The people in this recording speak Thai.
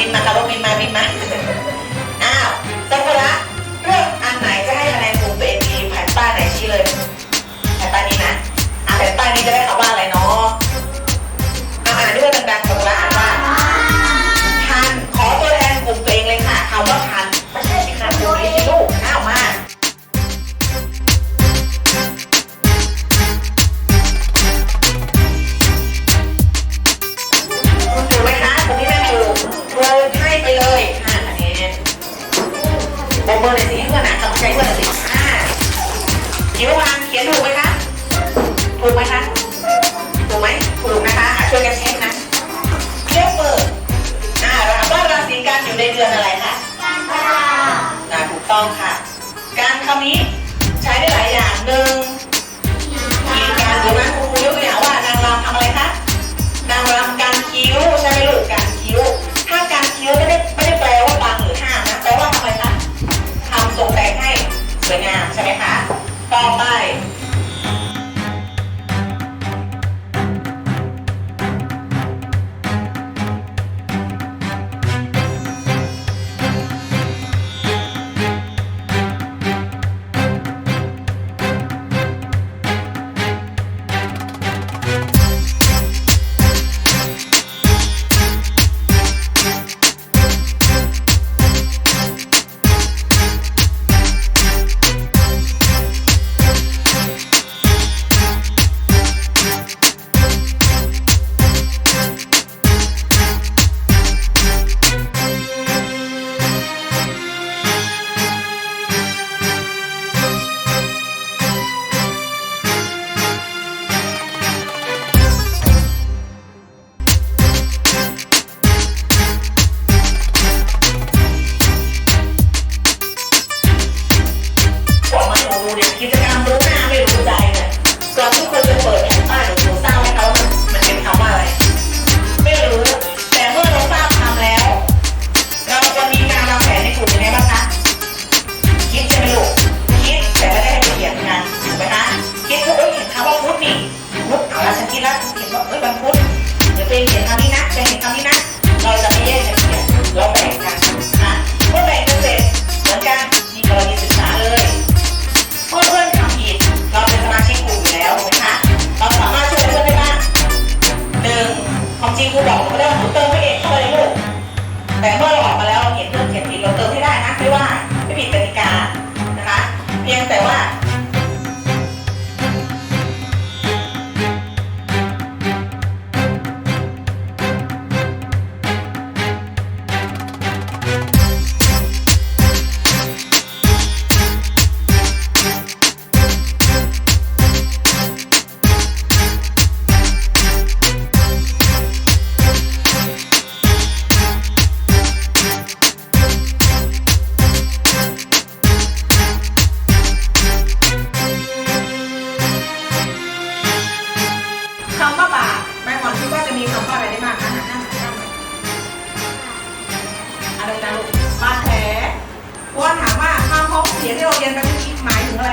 บินมาค่ะรถบินมาบินมา อ้าวสักระเรื่องอันไหนจะให้คะแนนสูมตัวเองดีแผ่นป้ายไหนชี้เลยแผ่นป้ายนี้นะอะแผ่นป้ายนี้จะได้ค่ะ บมือเลยสิให้เพื่อนนะทำใจเพื่อนหน่อยสิอ่าคิ้ววางเขียนถูกไหมคะ ถูกไหมคะ ถูกไหมถูกนะคะอะช่วยกันเช็คนะเรียกเปิดอ่าเราถามว่าราศีกันอยู่ในเดือนอะไรคะอ่าถูกต้องค่ะ การคำนี้ใช้ได้หลายอย่างหนึ่ง ให้สวยงามใช่ไหมคะ ต่อไป เขียที่เราเรียนไปเมื่อกี้หมายถึงอะไร